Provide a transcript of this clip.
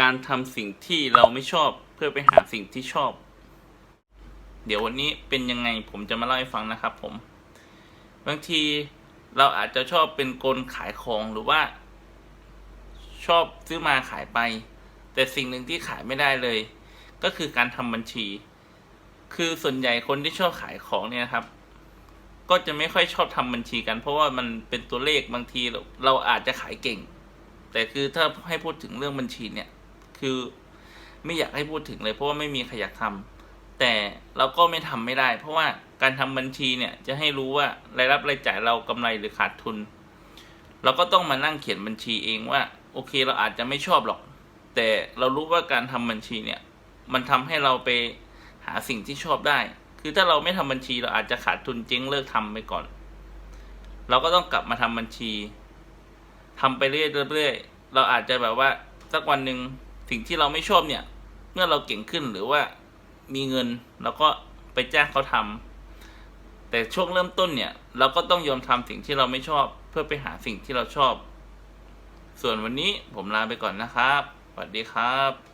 การทำสิ่งที่เราไม่ชอบเพื่อไปหาสิ่งที่ชอบ เดี๋ยววันนี้เป็นยังไงผมจะมาเล่าให้ฟังนะครับ ผม บางทีเราอาจจะชอบเป็นกลขายของหรือว่า ชอบซื้อมาขายไป แต่สิ่งหนึ่งที่ขายไม่ได้เลย ก็คือการทำบัญชี คือส่วนใหญ่คนที่ชอบขายของเนี่ยครับ ก็จะไม่ค่อยชอบทำบัญชีกัน เพราะว่ามันเป็นตัวเลขบางทีเราเราอาจจะขายเก่งแต่คือถ้าให้พูดถึงเรื่องบัญชีเนี่ย คือ ไม่อยากให้พูดถึงเลยเพราะว่าไม่มีใครอยากทำแต่เราก็ไม่ทำไม่ได้ เพราะว่าการทำบัญชีเนี่ยจะให้รู้ว่ารายรับรายจ่ายเรากำไรหรือขาดทุน เราก็ต้องมานั่งเขียนบัญชีเองว่า โอเคเราอาจจะไม่ชอบหรอก แต่เรารู้ว่าการทำบัญชีเนี่ย มันทำให้เราไปหาสิ่งที่ชอบได้ คือถ้าเราไม่ทำบัญชีเราอาจจะขาดทุนเจ๊งเลิกทำไปก่อน เราก็ต้องกลับมาทำบัญชีทำไปเรื่อยๆเราอาจจะแบบว่าสักวันหนึ่ง สิ่งที่เราไม่ชอบเนี่ย เมื่อเราเก่งขึ้นหรือว่ามีเงินเราก็ไปจ้างเขาทำแต่ช่วงเริ่มต้นเนี่ย เราก็ต้องยอมทำสิ่งที่เราไม่ชอบ เพื่อไปหาสิ่งที่เราชอบ ส่วนวันนี้ผมลาไปก่อนนะครับสวัสดีครับ